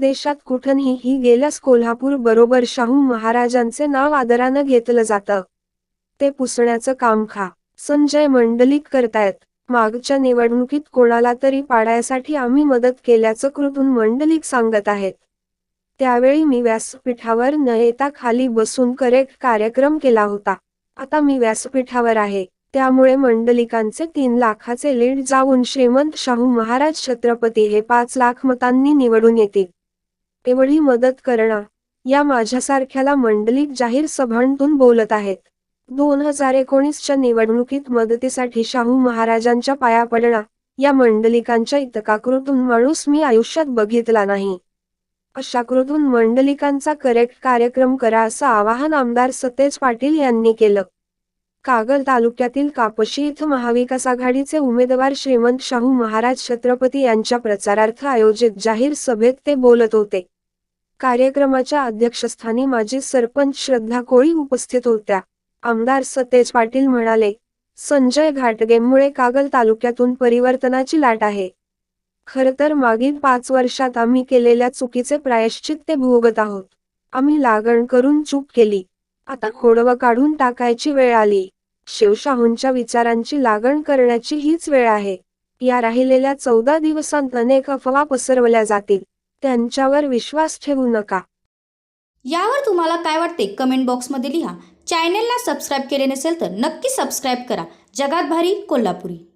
देशात कुठंही गेल्यास कोल्हापूर बरोबर शाहू महाराजांचे नाव आदरानं घेतलं जातं. ते पुसण्याचं काम खा. संजय मंडलिक करतायत. मागच्या निवडणुकीत कोणाला तरी पाडायसाठी आम्ही मदत केल्याचं कृतून मंडलिक सांगत आहेत. त्यावेळी मी व्यासपीठावर न येता खाली बसून करेक्ट कार्यक्रम केला होता. आता मी व्यासपीठावर आहे. त्यामुळे मंडलिकांचे तीन लाखाचे लीड जाऊन श्रीमंत शाहू महाराज छत्रपती हे पाच लाख मतांनी निवडून येतील. एवढी मदत करणं या माझ्यासारख्याला मंडलिक जाहीर सभांतून बोलत आहेत. दोन हजार एकोणीसच्या निवडणुकीत मदतीसाठी शाहू महाराजांच्या पाया पडणं या मंडलिकांच्या इतकाकृतून माणूस मी आयुष्यात बघितला नाही. अशाकृतून मंडलिकांचा करेक्ट कार्यक्रम करा असं आवाहन आमदार सतेज पाटील यांनी केलं. कागल तालुक्यातील कापशी इथं महाविकास आघाडीचे उमेदवार श्रीमंत शाहू महाराज छत्रपती यांच्या प्रचारार्थ आयोजित जाहीर सभेत ते बोलत होते. कार्यक्रमाच्या अध्यक्षस्थानी माजी सरपंच श्रद्धा कोळी उपस्थित होत्या. आमदार सतेज पाटील म्हणाले संजय घाटगेमुळे कागल तालुक्यातून परिवर्तनाची लाट आहे. खरं तर मागील पाच वर्षात आम्ही केलेल्या चुकीचे प्रायश्चित ते भोगत आहोत. आम्ही लागण करून चूक केली. आता खोडवं काढून टाकायची वेळ आली. शिवशाहूंच्या विचारांची लागण करण्याची हीच वेळ आहे. या राहिलेल्या चौदा दिवसांत अनेक अफवा पसरवल्या जातील. त्यांच्यावर विश्वास ठेवू नका. यावर तुम्हाला काय वाटते? कमेंट बॉक्समध्ये लिहा. चॅनेलला सबस्क्राईब केले नसेल तर नक्की सबस्क्राईब करा. जगात भारी कोल्हापुरी.